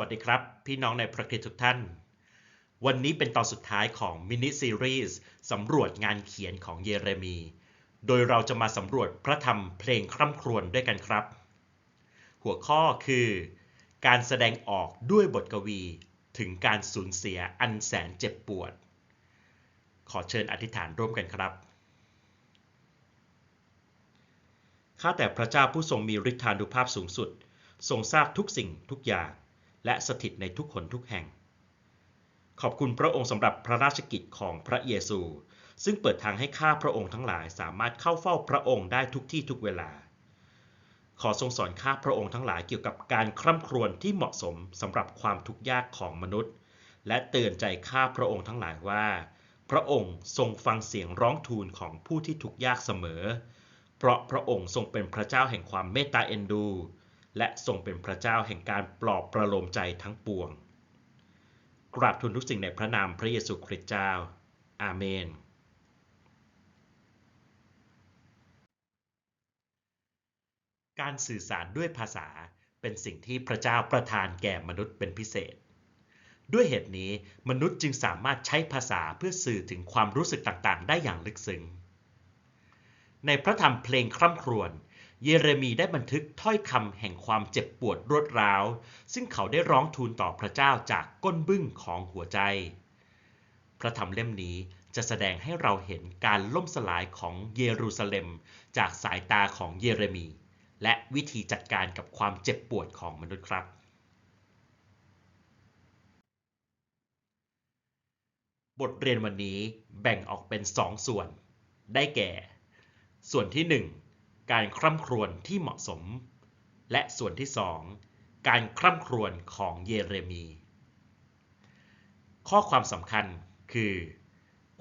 วัสดีครับ พี่น้องในพระคริสต์ทุกท่าน วันนี้เป็นตอนสุดท้ายของมินิซีรีส์สำรวจงานเขียนของเยเรมี โดยเราจะมาสำรวจพระธรรมเพลงคร่ำครวญด้วยกันครับ หัวข้อคือ การแสดงออกด้วยบทกวีถึงการสูญเสียอันแสนเจ็บปวด ขอเชิญอธิษฐานร่วมกันครับ ข้าแต่พระเจ้าผู้ทรงมีฤทธานุภาพสูงสุด ทรงทราบทุกสิ่งทุกอย่าง และสถิตในทุกคนทุกแห่ง ขอบคุณพระองค์สำหรับพระราชกิจของพระเยซู ซึ่งเปิดทางให้ข้าพระองค์ทั้งหลายสามารถเข้าเฝ้าพระองค์ได้ทุกที่ทุกเวลา ขอทรงสอนข้าพระองค์ทั้งหลายเกี่ยวกับการคร่ำครวญที่เหมาะสมสำหรับความทุกข์ยากของมนุษย์ และเตือนใจข้าพระองค์ทั้งหลายว่า พระองค์ทรงฟังเสียงร้องทูลของผู้ที่ทุกข์ยากเสมอ เพราะพระองค์ทรงเป็นพระเจ้าแห่งความเมตตาเอ็นดู และทรงเป็นพระเจ้าแห่งการปลอบประโลมใจทั้งปวง กราบทูลทุกสิ่งในพระนามพระเยซูคริสต์เจ้า อาเมน การสื่อสารด้วยภาษาเป็นสิ่งที่พระเจ้าประทานแก่มนุษย์เป็นพิเศษ ด้วยเหตุนี้มนุษย์จึงสามารถใช้ภาษาเพื่อสื่อถึงความรู้สึกต่างๆ ได้อย่างลึกซึ้งในพระธรรมเพลงคร่ำครวญ เยเรมีได้บันทึกถ้อยคำแห่งความเจ็บปวดรวดร้าว ซึ่งเขาได้ร้องทูลต่อพระเจ้าจากก้นบึ้งของหัวใจ พระธรรมเล่มนี้จะแสดงให้เราเห็นการล่มสลายของเยรูซาเล็ม จากสายตาของเยเรมี และวิธีจัดการกับความเจ็บปวดของมนุษย์ครับ บทเรียนวันนี้แบ่งออกเป็นสองส่วน ได้แก่ ส่วนที่ 1 การคร่ำครวญที่เหมาะสม และส่วนที่2การคร่ำครวญของเยเรมี ข้อความสำคัญคือ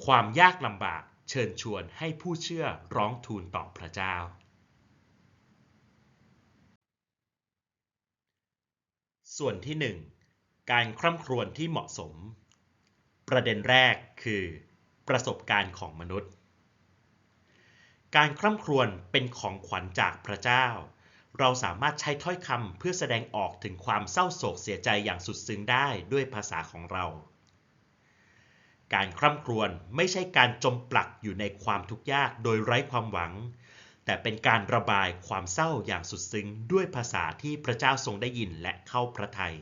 ความยากลำบากเชิญชวนให้ผู้เชื่อร้องทูลต่อพระเจ้า ส่วนที่1การคร่ำครวญที่เหมาะสม ประเด็นแรกคือ ประสบการณ์ของมนุษย์ การคร่ำครวญเป็นของขวัญจากพระเจ้า เราสามารถใช้ถ้อยคำเพื่อแสดงออกถึงความเศร้าโศกเสียใจอย่างสุดซึ้งได้ด้วยภาษาของเรา การคร่ำครวญไม่ใช่การจมปลักอยู่ในความทุกข์ยากโดยไร้ความหวัง แต่เป็นการระบายความเศร้าอย่างสุดซึ้งด้วยภาษาที่พระเจ้าทรงได้ยินและเข้าพระทัย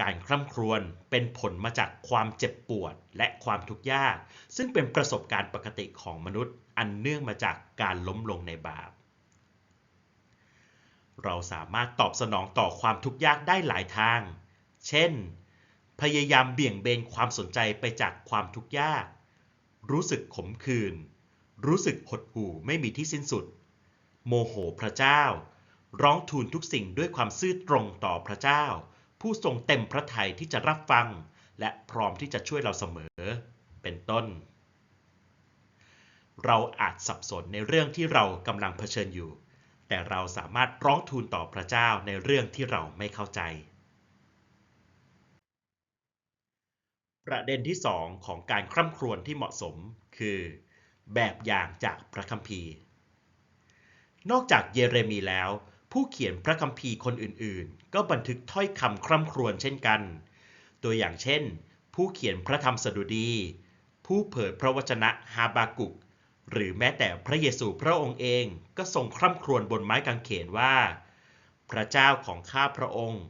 การคร่ำครวญเป็นผลมาจากความเจ็บปวดและความทุกข์ยาก ซึ่งเป็นประสบการณ์ปกติของมนุษย์ อันเนื่องมาจากการล้มลงในบาป เราสามารถตอบสนองต่อความทุกข์ยากได้หลายทาง เช่น พยายามเบี่ยงเบนความสนใจไปจากความทุกข์ยาก รู้สึกขมขื่น รู้สึกหดหู่ไม่มีที่สิ้นสุด โมโหพระเจ้า ร้องทูลทุกสิ่งด้วยความซื่อตรงต่อพระเจ้า ผู้ทรงเต็มพระทัยที่จะรับฟัง และพร้อมที่จะช่วยเราเสมอ เป็นต้น เราอาจสับสนในเรื่องที่เรากำลังเผชิญอยู่ แต่เราสามารถร้องทูลต่อพระเจ้าในเรื่องที่เราไม่เข้าใจ ประเด็นที่2ของการคร่ำครวญที่เหมาะสมคือ แบบอย่างจากพระคัมภีร์ นอกจากเยเรมีแล้ว ผู้เขียนพระคัมภีร์คนอื่นๆ ก็บันทึกถ้อยคำคร่ำครวญเช่นกัน ตัวอย่างเช่น ผู้เขียนพระธรรมสดุดี ผู้เผยพระวจนะฮาบากุก หรือแม้แต่พระเยซูพระองค์เองก็ทรงคร่ำครวญบนไม้กางเขนว่า พระเจ้าของข้าพระองค์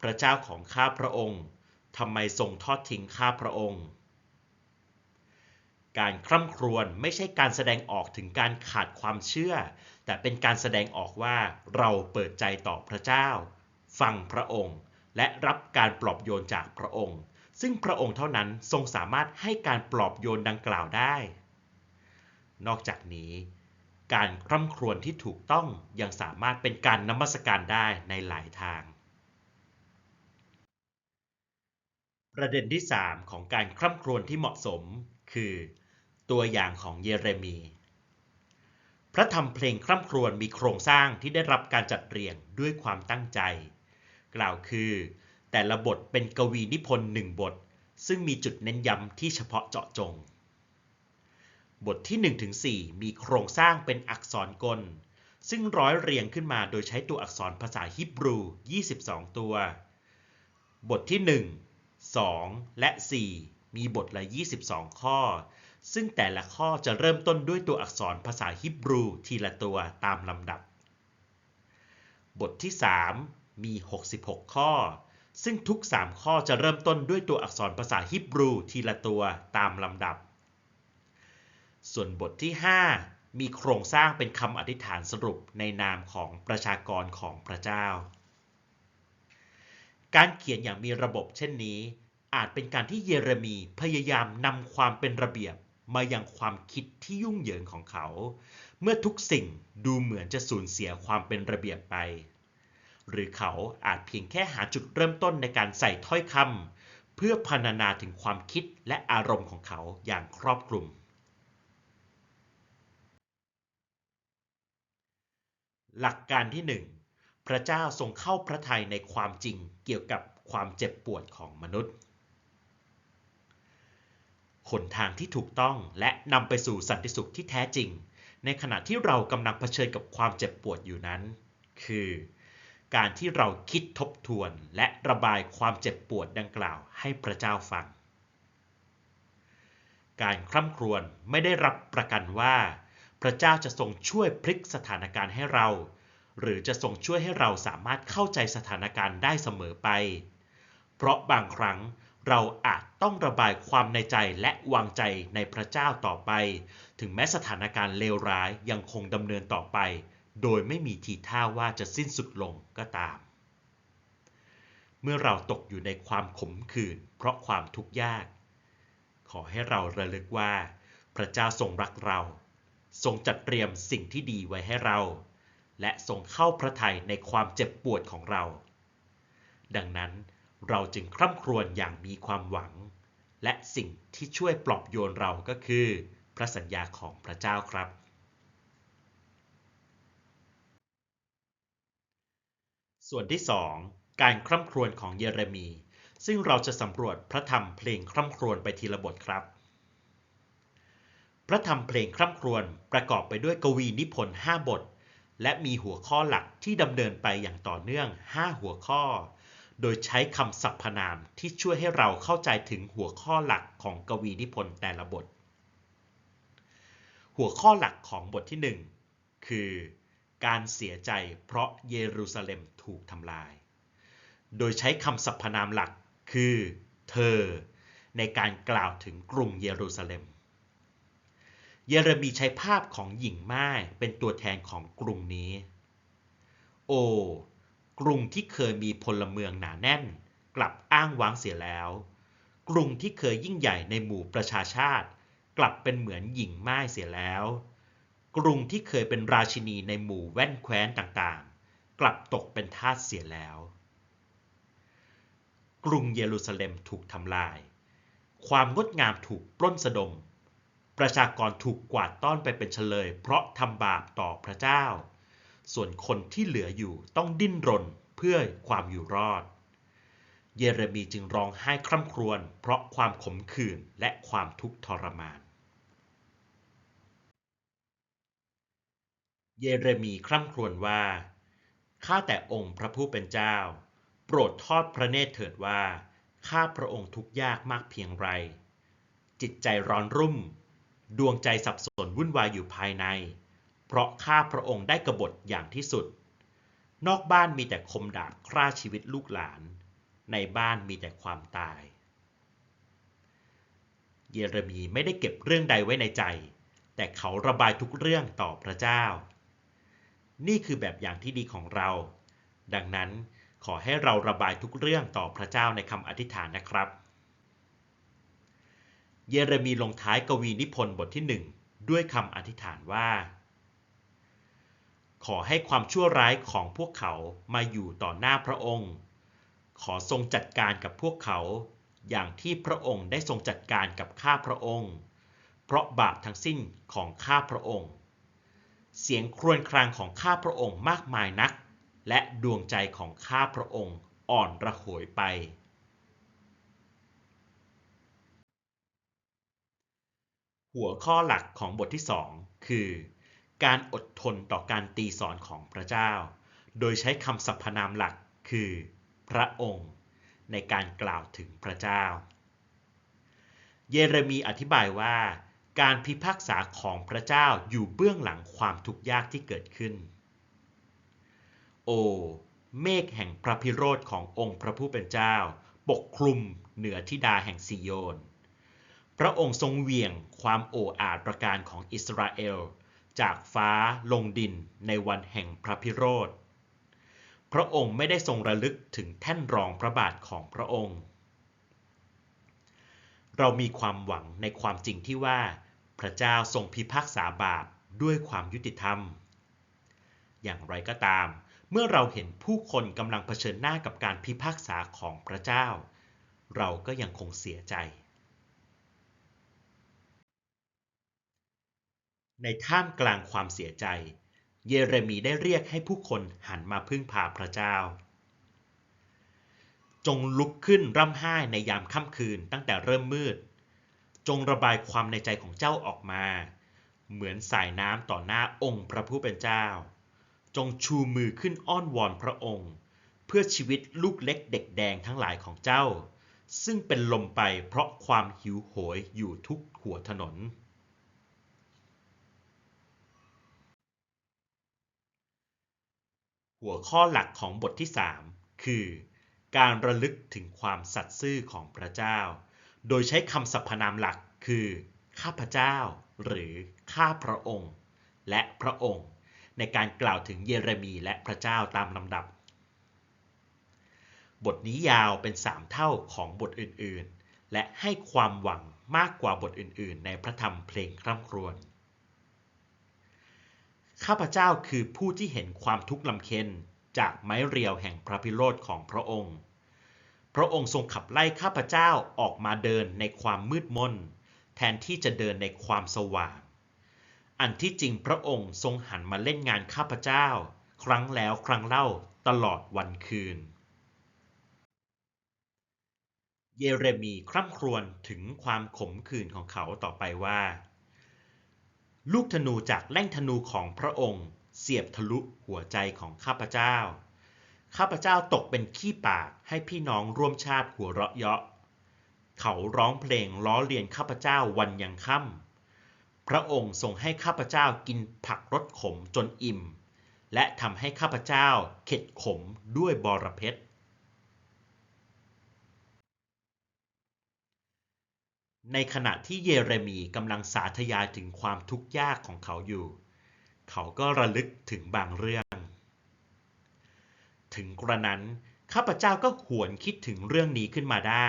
พระเจ้าของข้าพระองค์ทำไมทรงทอดทิ้งข้าพระองค์การคร่ำครวญไม่ใช่การแสดงออกถึงการขาดความเชื่อ แต่เป็นการแสดงออกว่าเราเปิดใจต่อพระเจ้า ฟังพระองค์ และรับการปลอบโยนจากพระองค์ ซึ่งพระองค์เท่านั้นทรงสามารถให้การปลอบโยนดังกล่าวได้ นอกจากนี้ การคร่ำครวญที่ถูกต้องยังสามารถเป็นการนมัสการได้ในหลายทาง ประเด็นที่ 3 ของการคร่ำครวญที่เหมาะสม คือ ตัวอย่างของเยเรมีพระธรรมเพลงคร่ำครวญมีโครงสร้างที่ได้รับการจัดเรียงด้วยความตั้งใจ กล่าวคือ แต่ละบทเป็นกวีนิพนธ์หนึ่งบท ซึ่งมีจุดเน้นย้ำที่เฉพาะเจาะจง บทที่ 1-4 มีโครงสร้างเป็นอักษรกล ซึ่งร้อยเรียงขึ้นมาโดยใช้ตัวอักษรภาษาฮิบรู 22 ตัว บทที่ 1 2 และ 4 มีบทละ 22 ข้อ ซึ่งแต่ละข้อจะเริ่มต้นด้วยตัวอักษรภาษาฮิบรูทีละตัวตามลำดับ บทที่ 3 มี 66 ข้อ ซึ่งทุก 3 ข้อจะเริ่มต้นด้วยตัวอักษรภาษาฮิบรูทีละตัวตามลำดับ ส่วนบทที่ 5 มีโครงสร้างเป็นคำอธิษฐานสรุปในนามของประชากรของพระเจ้า การเขียนอย่างมีระบบเช่นนี้ อาจเป็นการที่เยเรมีพยายามนำความเป็นระเบียบมายังความคิดที่ยุ่งเหยิงของเขา เมื่อทุกสิ่งดูเหมือนจะสูญเสียความเป็นระเบียบไป หรือเขาอาจเพียงแค่หาจุดเริ่มต้นในการใส่ถ้อยคำเพื่อพรรณนาถึงความคิดและอารมณ์ของเขาอย่างครอบคลุม หลักการที่ 1 พระเจ้าทรงเข้าพระทัยในความจริงเกี่ยวกับความเจ็บปวดของมนุษย์หนทางที่ถูกต้องและนำไปสู่สันติสุขที่แท้จริง ในขณะที่เรากำลังเผชิญกับความเจ็บปวดอยู่นั้น คือ การที่เราคิดทบทวนและระบายความเจ็บปวดดังกล่าวให้พระเจ้าฟัง การคร่ำครวญไม่ได้รับประกันว่า พระเจ้าจะทรงช่วยพลิกสถานการณ์ให้เรา หรือจะทรงช่วยให้เราสามารถเข้าใจสถานการณ์ได้เสมอไป เพราะบางครั้งเราอาจต้องระบายความในใจและวางใจในพระเจ้าต่อไป ถึงแม้สถานการณ์เลวร้ายยังคงดำเนินต่อไป โดยไม่มีทีท่าว่าจะสิ้นสุดลงก็ตาม เมื่อเราตกอยู่ในความขมขื่นเพราะความทุกข์ยาก ขอให้เราระลึกว่า พระเจ้าทรงรักเรา ทรงจัดเตรียมสิ่งที่ดีไว้ให้เรา และทรงเข้าพระทัยในความเจ็บปวดของเรา ดังนั้นเราจึงคร่ำครวญอย่างมีความหวัง และสิ่งที่ช่วยปลอบโยนเราก็คือ พระสัญญาของพระเจ้าครับ ส่วนที่ 2 การคร่ำครวญของเยเรมี ซึ่งเราจะสำรวจพระธรรมเพลงคร่ำครวญไปทีละบทครับ พระธรรมเพลงคร่ำครวญประกอบไปด้วยกวีนิพนธ์5บท และมีหัวข้อหลักที่ดำเนินไปอย่างต่อเนื่อง 5 หัวข้อ โดยใช้คำสรรพนามที่ช่วยให้เราเข้าใจถึงหัวข้อหลักของกวีนิพนธ์แต่ละบท หัวข้อหลักของบทที่ 1 คือ การเสียใจเพราะเยรูซาเล็มถูกทำลาย โดยใช้คำสรรพนามหลักคือ เธอ ในการกล่าวถึงกรุงเยรูซาเล็ม เยเรมีใช้ภาพของหญิงไม้เป็นตัวแทนของกรุงนี้ โอ กรุงที่เคยมีพลเมืองหนาแน่น กลับอ้างว้างเสียแล้ว กรุงที่เคยยิ่งใหญ่ในหมู่ประชาชาติ กลับเป็นเหมือนหญิงไม้เสียแล้ว กรุงที่เคยเป็นราชินีในหมู่แว่นแคว้นต่างๆ กลับตกเป็นทาสเสียแล้ว กรุงเยรูซาเล็มถูกทำลาย ความงดงามถูกปล้นสะดม ประชากรถูกกวาดต้อนไปเป็นเฉลย เพราะทำบาปต่อพระเจ้า ส่วนคนที่เหลืออยู่ต้องดิ้นรนเพื่อความอยู่รอด เยเรมีจึงร้องไห้คร่ำครวญเพราะความขมขื่นและความทุกข์ทรมาน เยเรมีคร่ำครวญว่า ข้าแต่องค์พระผู้เป็นเจ้า โปรดทอดพระเนตรเถิดว่า ข้าพระองค์ทุกยากมากเพียงไร จิตใจร้อนรุ่ม ดวงใจสับสนวุ่นวายอยู่ภายใน เพราะข้าพระองค์ได้กบฏอย่างที่สุด นอกบ้านมีแต่คมดาบฆ่าชีวิตลูกหลาน ในบ้านมีแต่ความตาย เยเรมีไม่ได้เก็บเรื่องใดไว้ในใจ แต่เขาระบายทุกเรื่องต่อพระเจ้า นี่คือแบบอย่างที่ดีของเรา ดังนั้นขอให้เราระบายทุกเรื่องต่อพระเจ้าในคำอธิษฐานนะครับ เยเรมีลงท้ายกวีนิพนธ์บทที่หนึ่งด้วยคำอธิษฐานว่า ขอให้ความชั่วร้ายของพวกเขามาอยู่ต่อหน้าพระองค์ ขอทรงจัดการกับพวกเขา อย่างที่พระองค์ได้ทรงจัดการกับข้าพระองค์ เพราะบาปทั้งสิ้นของข้าพระองค์ เสียงครวญครางของข้าพระองค์มากมายนัก และดวงใจของข้าพระองค์อ่อนระหวยไป หัวข้อหลักของบทที่สองคือ การอดทนต่อการตีสอนของพระเจ้า โดยใช้คำสรรพนามหลักคือ พระองค์ ในการกล่าวถึงพระเจ้า เยเรมีอธิบายว่า การพิพากษาของพระเจ้าอยู่เบื้องหลังความทุกข์ยากที่เกิดขึ้น โอ เมฆแห่งพระพิโรธขององค์พระผู้เป็นเจ้า ปกคลุมเหนือธิดาแห่งซิโยน พระองค์ทรงเวี่ยงความโอ้อาจประการของอิสราเอล จากฟ้าลงดินในวันแห่งพระพิโรธ พระองค์ไม่ได้ทรงระลึกถึงแท่นรองพระบาทของพระองค์ เรามีความหวังในความจริงที่ว่า พระเจ้าทรงพิพากษาบาปด้วยความยุติธรรม อย่างไรก็ตาม เมื่อเราเห็นผู้คนกำลังเผชิญหน้ากับการพิพากษาของพระเจ้า เราก็ยังคงเสียใจ ในท่ามกลางความเสียใจ เยเรมีได้เรียกให้ผู้คนหันมาพึ่งพาพระเจ้า จงลุกขึ้นร่ำไห้ในยามค่ำคืนตั้งแต่เริ่มมืด จงระบายความในใจของเจ้าออกมา เหมือนสายน้ำต่อหน้าองค์พระผู้เป็นเจ้า จงชูมือขึ้นอ้อนวอนพระองค์ เพื่อชีวิตลูกเล็กเด็กแดงทั้งหลายของเจ้า ซึ่งเป็นลมไปเพราะความหิวโหยอยู่ทุกหัวถนน หัวข้อหลักของบทที่ 3 คือ การระลึกถึงความสัตย์ซื่อของพระเจ้า โดยใช้คำสรรพนามหลักคือ ข้าพเจ้า หรือข้าพระองค์ และพระองค์ ในการกล่าวถึงเยเรมีและพระเจ้าตามลำดับ บทนี้ยาวเป็นสามเท่าของบทอื่นๆ และให้ความหวังมากกว่าบทอื่นๆ ในพระธรรมเพลงคร่ำครวญข้าพเจ้าคือผู้ที่เห็นความทุกข์ลำเค็น จากไม้เรียวแห่งพระพิโรธของพระองค์ พระองค์ทรงขับไล่ข้าพเจ้าออกมาเดินในความมืดมน แทนที่จะเดินในความสว่าง อันที่จริงพระองค์ทรงหันมาเล่นงานข้าพเจ้า ครั้งแล้วครั้งเล่าตลอดวันคืน เยเรมีคร่ำครวญถึงความขมขื่นของเขาต่อไปว่า ลูกธนูจากแล่งธนูของพระองค์ เสียบทะลุหัวใจของข้าพเจ้า ข้าพเจ้าตกเป็นขี้ปากให้พี่น้องร่วมชาติหัวเราะเยาะ เขาร้องเพลงล้อเลียนข้าพเจ้าวันยังค่ำ พระองค์ทรงให้ข้าพเจ้ากินผักรสขมจนอิ่ม และทำให้ข้าพเจ้าเข็ดขมด้วยบอระเพ็ดในขณะที่เยเรมีกำลังสาธยายถึงความทุกข์ยากของเขาอยู่ เขาก็ระลึกถึงบางเรื่อง ถึงกระนั้นข้าพเจ้าก็หวนคิดถึงเรื่องนี้ขึ้นมาได้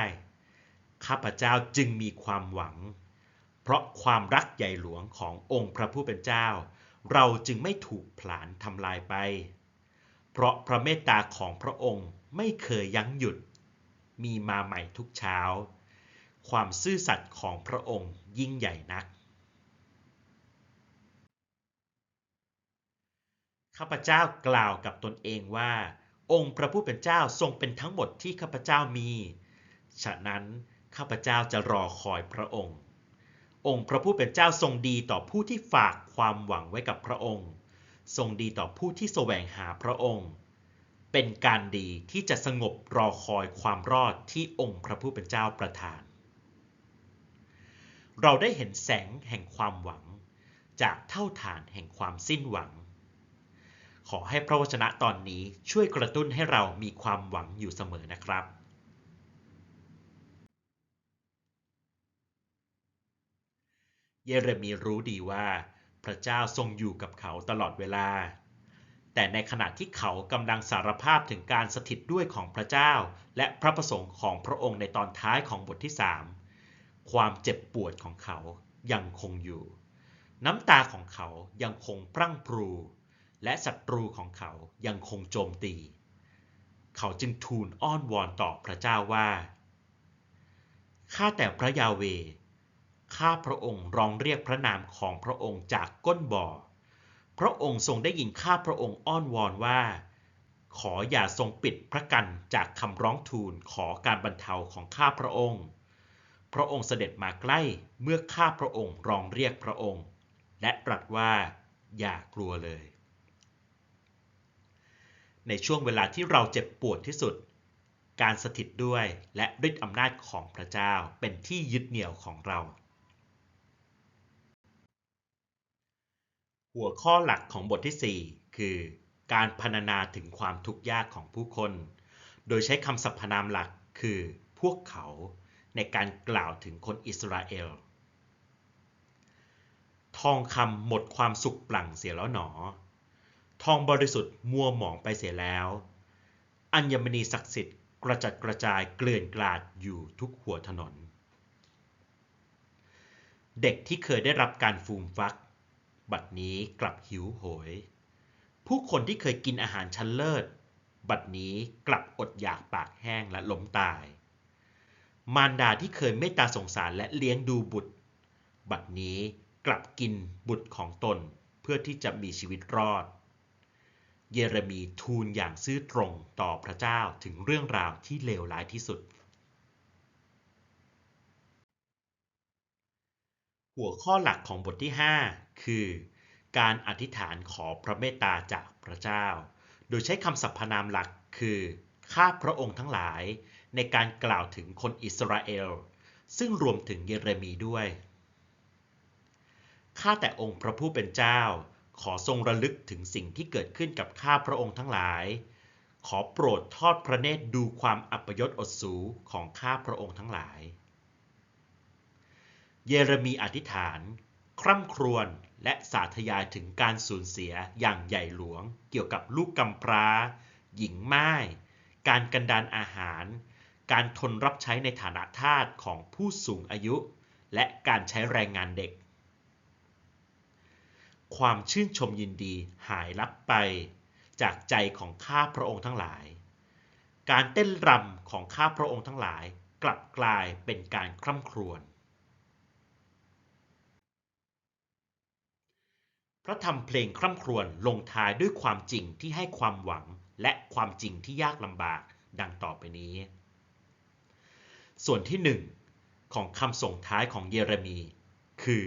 ข้าพเจ้าจึงมีความหวัง เพราะความรักใหญ่หลวงขององค์พระผู้เป็นเจ้า เราจึงไม่ถูกผลาญทำลายไป เพราะพระเมตตาของพระองค์ไม่เคยยั้งหยุด มีมาใหม่ทุกเช้า ความซื่อสัตย์ของพระองค์ยิ่งใหญ่นัก ข้าพเจ้ากล่าวกับตนเองว่า องค์พระผู้เป็นเจ้าทรงเป็นทั้งหมดที่ข้าพเจ้ามี ฉะนั้นข้าพเจ้าจะรอคอยพระองค์ องค์พระผู้เป็นเจ้าทรงดีต่อผู้ที่ฝากความหวังไว้กับพระองค์ ทรงดีต่อผู้ที่แสวงหาพระองค์ เป็นการดีที่จะสงบรอคอยความรอดที่องค์พระผู้เป็นเจ้าประทาน เราได้เห็นแสงแห่งความหวัง จากเท่าฐานแห่งความสิ้นหวัง ขอให้พระวจนะตอนนี้ช่วยกระตุ้นให้เรามีความหวังอยู่เสมอนะครับ เยเรมีรู้ดีว่า พระเจ้าทรงอยู่กับเขาตลอดเวลา แต่ในขณะที่เขากำลังสารภาพถึงการสถิตด้วยของพระเจ้า และพระประสงค์ของพระองค์ในตอนท้ายของบทที่3ความเจ็บปวดของเขายังคงอยู่ น้ำตาของเขายังคงพรั่งพรู และศัตรูของเขายังคงโจมตี เขาจึงทูลอ้อนวอนต่อพระเจ้าว่า ข้าแต่พระยาเว ข้าพระองค์ร้องเรียกพระนามของพระองค์จากก้นบ่อ พระองค์ทรงได้ยินข้าพระองค์อ้อนวอนว่า ขออย่าทรงปิดพระกันจากคำร้องทูลขอการบรรเทาของข้าพระองค์ พระองค์เสด็จมาใกล้เมื่อข้าพระองค์ร้องเรียกพระองค์ และตรัสว่าอย่ากลัวเลย ในช่วงเวลาที่เราเจ็บปวดที่สุด การสถิตด้วยและฤทธิอำนาจของพระเจ้าเป็นที่ยึดเหนี่ยวของเรา หัวข้อหลักของบทที่ 4 คือ การพรรณนาถึงความทุกข์ยากของผู้คน โดยใช้คำสรรพนามหลักคือ พวกเขาในการกล่าวถึงคนอิสราเอล ทองคำหมดความสุขปลั่งเสียแล้วหนอ ทองบริสุทธิ์มัวหมองไปเสียแล้ว อัญมณีศักดิ์สิทธิ์กระจัดกระจายเกลื่อนกลาดอยู่ทุกหัวถนน เด็กที่เคยได้รับการฟูมฟัก บัดนี้กลับหิวโหย ผู้คนที่เคยกินอาหารชั้นเลิศ บัดนี้กลับอดอยากปากแห้งและล้มตาย มารดาที่เคยเมตตาสงสารและเลี้ยงดูบุตร บัดนี้กลับกินบุตรของตนเพื่อที่จะมีชีวิตรอด เยเรมีทูลอย่างซื่อตรงต่อพระเจ้าถึงเรื่องราวที่เลวร้ายที่สุด หัวข้อหลักของบทที่ 5 คือ การอธิษฐานขอพระเมตตาจากพระเจ้า โดยใช้คำสรรพนามหลักคือ ข้าพระองค์ทั้งหลาย ในการกล่าวถึงคนอิสราเอล ซึ่งรวมถึงเยเรมีด้วย ข้าแต่องค์พระผู้เป็นเจ้า ขอทรงระลึกถึงสิ่งที่เกิดขึ้นกับข้าพระองค์ทั้งหลาย ขอโปรดทอดพระเนตรดูความอัปยศอดสูของข้าพระองค์ทั้งหลาย เยเรมีอธิษฐาน คร่ำครวญและสาธยายถึงการสูญเสียอย่างใหญ่หลวง เกี่ยวกับลูกกำพร้า หญิงไม่ายการกันดานอาหาร การทนรับใช้ในฐานะทาสของผู้สูงอายุ และการใช้แรงงานเด็ก ความชื่นชมยินดีหายลับไปจากใจของข้าพระองค์ทั้งหลาย การเต้นรำของข้าพระองค์ทั้งหลายกลับกลายเป็นการคร่ำครวญ พระธรรมเพลงคร่ำครวญลงท้ายด้วยความจริงที่ให้ความหวังและความจริงที่ยากลำบากดังต่อไปนี้ ส่วนที่หนึ่งของคำส่งท้ายของเยเรมี คือ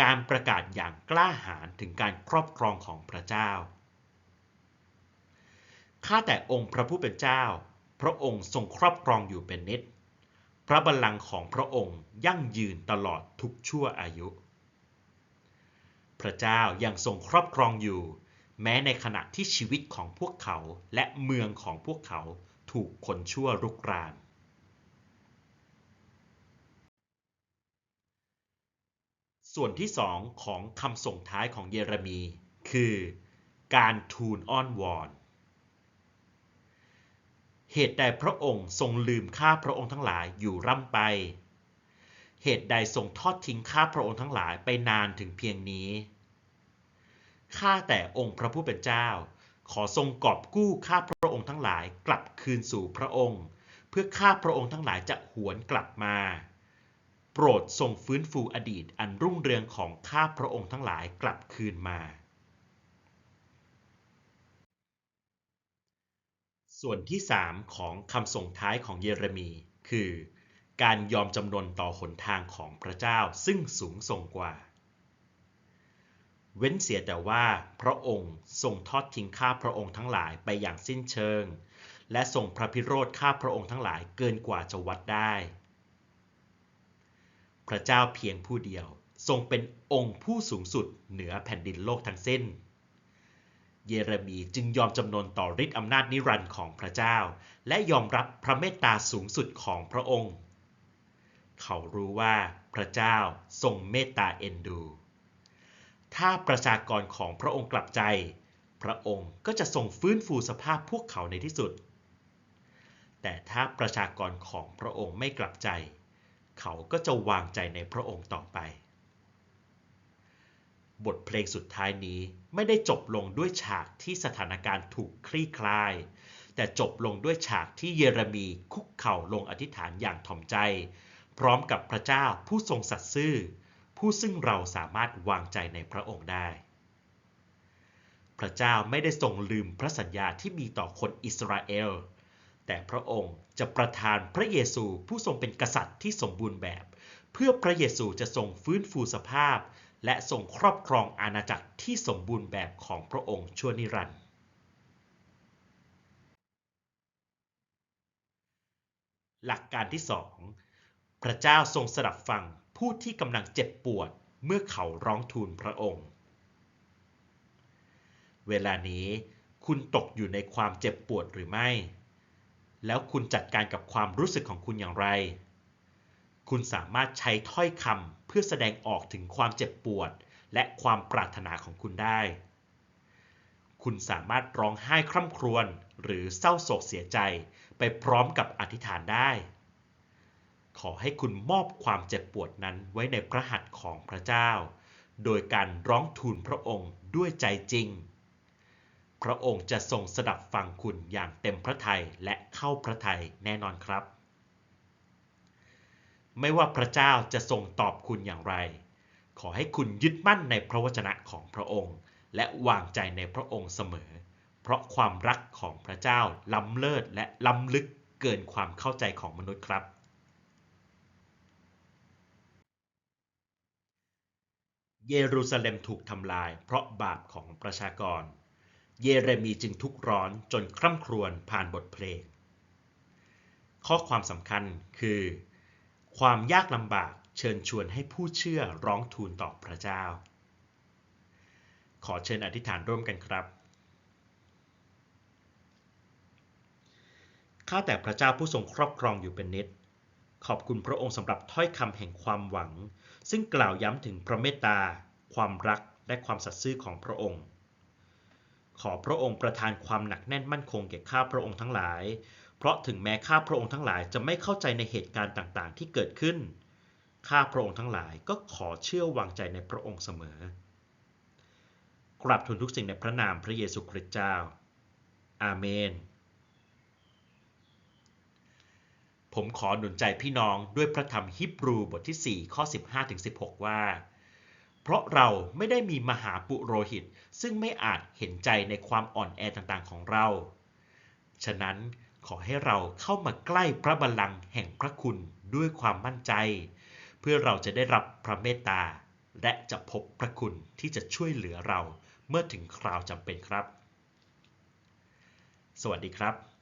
การประกาศอย่างกล้าหาญถึงการครอบครองของพระเจ้า ข้าแต่องค์พระผู้เป็นเจ้า พระองค์ทรงครอบครองอยู่เป็นนิจ พระบัลลังก์ของพระองค์ยั่งยืนตลอดทุกชั่วอายุ พระเจ้ายังทรงครอบครองอยู่ แม้ในขณะที่ชีวิตของพวกเขาและเมืองของพวกเขาถูกคนชั่วรุกราน ส่วนที่สองของคำส่งท้ายของเยเรมี คือ การทูลอ้อนวอน เหตุใดพระองค์ทรงลืมข้าพระองค์ทั้งหลายอยู่ร่ำไป เหตุใดทรงทอดทิ้งข้าพระองค์ทั้งหลายไปนานถึงเพียงนี้ ข้าแต่องค์พระผู้เป็นเจ้า ขอทรงกอบกู้ข้าพระองค์ทั้งหลายกลับคืนสู่พระองค์ เพื่อข้าพระองค์ทั้งหลายจะหวนกลับมา โปรดทรงฟื้นฟูอดีตอันรุ่งเรืองของข้าพระองค์ทั้งหลายกลับคืนมา ส่วนที่สามของคำส่งท้ายของเยเรมี คือ การยอมจำนนต่อหนทางของพระเจ้าซึ่งสูงส่งกว่า เว้นเสียแต่ว่าพระองค์ทรงทอดทิ้งข้าพระองค์ทั้งหลายไปอย่างสิ้นเชิง และทรงพระพิโรธข้าพระองค์ทั้งหลายเกินกว่าจะวัดได้ พระเจ้าเพียงผู้เดียว ทรงเป็นองค์ผู้สูงสุดเหนือแผ่นดินโลกทั้งเส้น เยเรมีจึงยอมจำนนต่อฤทธิอำนาจนิรันดร์ของพระเจ้า และยอมรับพระเมตตาสูงสุดของพระองค์ เขารู้ว่าพระเจ้าทรงเมตตาเอ็นดู ถ้าประชากรของพระองค์กลับใจ พระองค์ก็จะทรงฟื้นฟูสภาพพวกเขาในที่สุด แต่ถ้าประชากรของพระองค์ไม่กลับใจ เขาก็จะวางใจในพระองค์ต่อไป บทเพลงสุดท้ายนี้ไม่ได้จบลงด้วยฉากที่สถานการณ์ถูกคลี่คลาย แต่จบลงด้วยฉากที่เยเรมีคุกเข่าลงอธิษฐานอย่างถ่อมใจ พร้อมกับพระเจ้าผู้ทรงสัตย์ซื่อ ผู้ซึ่งเราสามารถวางใจในพระองค์ได้ พระเจ้าไม่ได้ทรงลืมพระสัญญาที่มีต่อคนอิสราเอล แต่พระองค์จะประทานพระเยซูผู้ทรงเป็นกษัตริย์ที่สมบูรณ์แบบ เพื่อพระเยซูจะทรงฟื้นฟูสภาพ และทรงครอบครองอาณาจักรที่สมบูรณ์แบบของพระองค์ชั่วนิรันดร์หลักการที่2พระเจ้าทรงสดับฟังผู้ที่กำลังเจ็บปวดเมื่อเขาร้องทูลพระองค์ เวลานี้คุณตกอยู่ในความเจ็บปวดหรือไม่ แล้วคุณจัดการกับความรู้สึกของคุณอย่างไร คุณสามารถใช้ถ้อยคำเพื่อแสดงออกถึงความเจ็บปวด และความปรารถนาของคุณได้ คุณสามารถร้องไห้คร่ำครวญหรือเศร้าโศกเสียใจไปพร้อมกับอธิษฐานได้ ขอให้คุณมอบความเจ็บปวดนั้นไว้ในพระหัตถ์ของพระเจ้า โดยการร้องทูลพระองค์ด้วยใจจริง พระองค์จะทรงสดับฟังคุณอย่างเต็มพระทัยและเข้าพระทัยแน่นอนครับ ไม่ว่าพระเจ้าจะทรงตอบคุณอย่างไร ขอให้คุณยึดมั่นในพระวจนะของพระองค์ และวางใจในพระองค์เสมอ เพราะความรักของพระเจ้าล้ำเลิศและล้ำลึกเกินความเข้าใจของมนุษย์ครับเยรูซาเล็มถูกทำลายเพราะบาปของประชากร เยเรมีจึงทุกข์ร้อนจนคร่ำครวญผ่านบทเพลง ข้อความสำคัญคือ ความยากลำบากเชิญชวนให้ผู้เชื่อร้องทูลต่อพระเจ้า ขอเชิญอธิษฐานร่วมกันครับ ข้าแต่พระเจ้าผู้ทรงครอบครองอยู่เป็นนิดขอบคุณพระองค์สำหรับถ้อยคำแห่งความหวัง ซึ่งกล่าวย้ำถึงพระเมตตา ความรักและความสัตย์ซื่อของพระองค์ ขอพระองค์ประทานความหนักแน่นมั่นคงแก่ข้าพระองค์ทั้งหลาย เพราะถึงแม้ข้าพระองค์ทั้งหลายจะไม่เข้าใจในเหตุการณ์ต่างๆ ที่เกิดขึ้น ข้าพระองค์ทั้งหลายก็ขอเชื่อวางใจในพระองค์เสมอกราบทูลทุกสิ่งในพระนามพระเยซูคริสต์เจ้า อาเมน ผมขอหนุนใจพี่น้องด้วยพระธรรมฮิบรูบทที่ 4 ข้อ 15-16 ว่า เพราะเราไม่ได้มีมหาปุโรหิต ซึ่งไม่อาจเห็นใจในความอ่อนแอต่างๆของเรา ฉะนั้นขอให้เราเข้ามาใกล้พระบัลลังก์แห่งพระคุณด้วยความมั่นใจ เพื่อเราจะได้รับพระเมตตา และจะพบพระคุณที่จะช่วยเหลือเราเมื่อถึงคราวจำเป็นครับ สวัสดีครับ